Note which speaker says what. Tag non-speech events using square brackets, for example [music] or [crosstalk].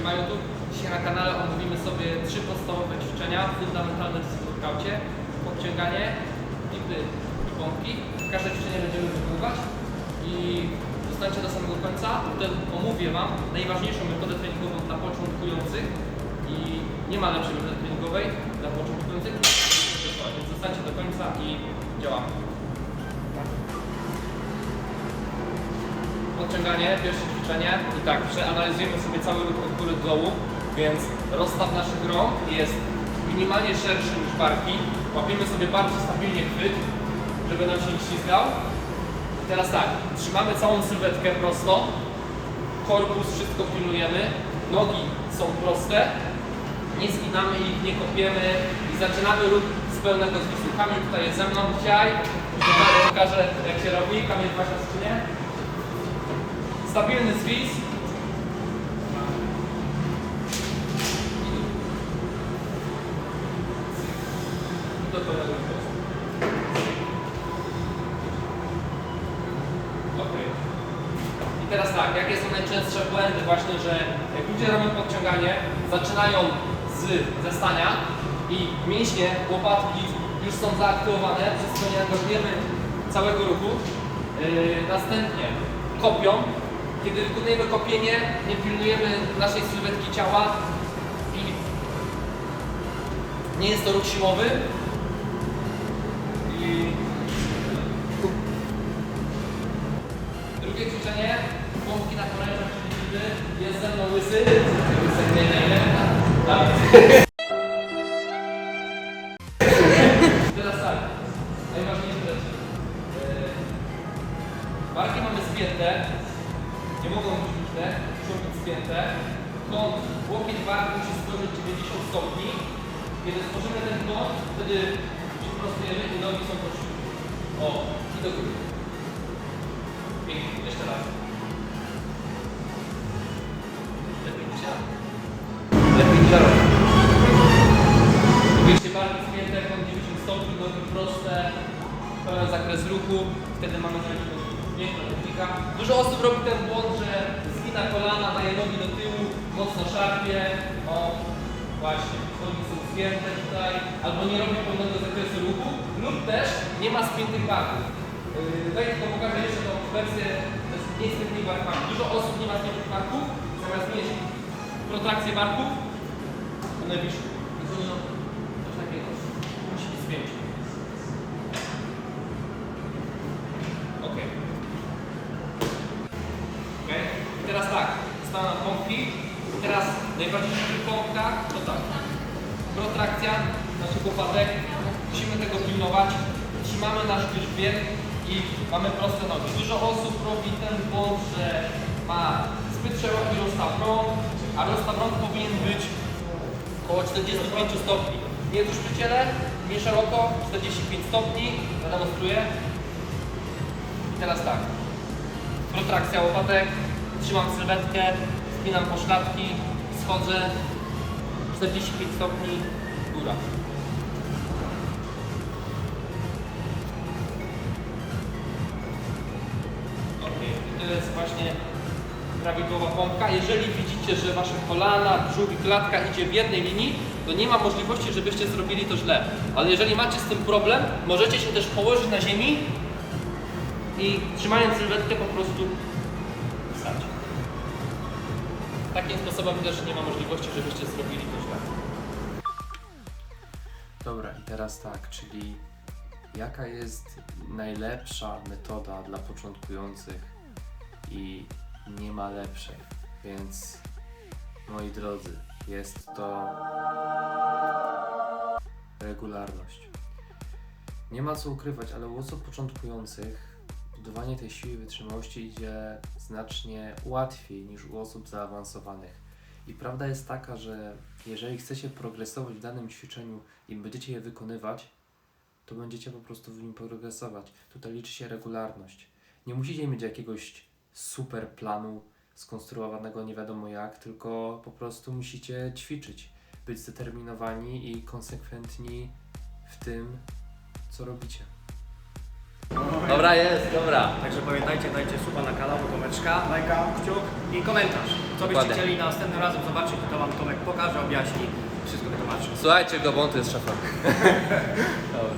Speaker 1: jesteście na YouTube. Dzisiaj na kanale omówimy sobie trzy podstawowe ćwiczenia fundamentalne w workoutie. Podciąganie, flipy i pompki. Każde ćwiczenie będziemy wykonywać i zostańcie do samego końca. Potem omówię Wam najważniejszą metodę treningową dla początkujących i nie ma lepszej metody treningowej dla początkujących. Więc zostańcie do końca i działamy. Podciąganie, pierwsze ćwiczenie. I tak, przeanalizujemy sobie cały ruch od góry do dołu, więc rozstaw naszych rąk jest minimalnie szerszy niż barki. Łapiemy sobie bardzo stabilnie chwyt, żeby nam się nie ślizgał. I teraz tak, trzymamy całą sylwetkę prosto, korpus wszystko pilnujemy, nogi są proste, nie zginamy ich, nie kopiemy i zaczynamy ruch z pełnego zwisu. Kamil tutaj jest ze mną dzisiaj, pokażę jak się robi, Kamil wasza skrzynię. Stabilny zwis. Do wzrostu. Okej. I teraz tak, jakie są najczęstsze błędy właśnie, że jak ludzie robią podciąganie, zaczynają z ze stania i mięśnie, łopatki już są zaaktywowane, przez co nie angażujemy całego ruchu. Yy, następnie kopią. Kiedy wykonujemy kopienie, nie pilnujemy naszej sylwetki ciała i nie jest to ruch siłowy. I Drugie ćwiczenie, pompki na niby jest ze mną łysy. Nie, nie. Spięte. Kąt, łokieć barki musi stworzyć 90 stopni. Kiedy stworzymy ten kąt, wtedy prostujemy i nogi są prościutkie. O, i do góry. Pięknie, jeszcze raz. Lepiej niż. Lepiej niż ja. Wiecie, barki spięte, kąt 90 stopni, nogi proste, pełen zakres ruchu, wtedy mamy znaleźć piękna technika. Dużo osób robi ten błąd, że zgina kolana, daje nogi mocno szarpie, o właśnie, nogi są spięte tutaj, albo nie robi pełnego zakresu ruchu, lub też nie ma spiętych barków. Yy, Tutaj tylko pokażę jeszcze tą wersję z niespiętymi barkami. Dużo osób nie ma spiętych barków, zamiast mieć protrakcję barków, one wiszą. Coś takiego. Musi być. I teraz tak, nam pompki. Teraz najważniejsze w tych pompkach to tak. Protrakcja naszych łopatek. Musimy tego pilnować. Trzymamy nasz grzbiet i mamy proste nogi. Dużo osób robi ten błąd, że ma zbyt szeroki rozstaw rąk, a rozstaw rąk powinien być około 45 stopni. Nie tuż przy ciele, nie szeroko, 45 stopni. Zademonstruję. I teraz tak. Protrakcja łopatek, trzymam sylwetkę, spinam poszlatki, schodzę, 45 stopni, góra. Ok, to jest właśnie prawidłowa pompka. Jeżeli widzicie, że wasze kolana, brzuch i klatka idzie w jednej linii, to nie ma możliwości, żebyście zrobili to źle. Ale jeżeli macie z tym problem, możecie się też położyć na ziemi i trzymając sylwetkę po prostu Takim sposobem też nie ma możliwości, żebyście zrobili to źle.
Speaker 2: Dobra, i teraz tak, czyli jaka jest najlepsza metoda dla początkujących i nie ma lepszej. Więc moi drodzy, jest to regularność. Nie ma co ukrywać, ale u osób początkujących budowanie tej siły wytrzymałości idzie znacznie łatwiej niż u osób zaawansowanych. I prawda jest taka, że jeżeli chcecie progresować w danym ćwiczeniu i będziecie je wykonywać, to będziecie po prostu w nim progresować. Tutaj liczy się regularność. Nie musicie mieć jakiegoś super planu skonstruowanego nie wiadomo jak, tylko po prostu musicie ćwiczyć, być zdeterminowani i konsekwentni w tym, co robicie.
Speaker 1: Dobra jest, dobra.
Speaker 3: Także pamiętajcie, dajcie suba na kanał, łomeczka, lajka, kciuk i komentarz. Co byście
Speaker 1: Dokładnie.
Speaker 3: chcieli następnym razem zobaczyć, to Wam Tomek pokaże, objaśni, wszystko wytłumaczy.
Speaker 1: Słuchajcie go, bo on to jest szefem. [laughs] Dobra.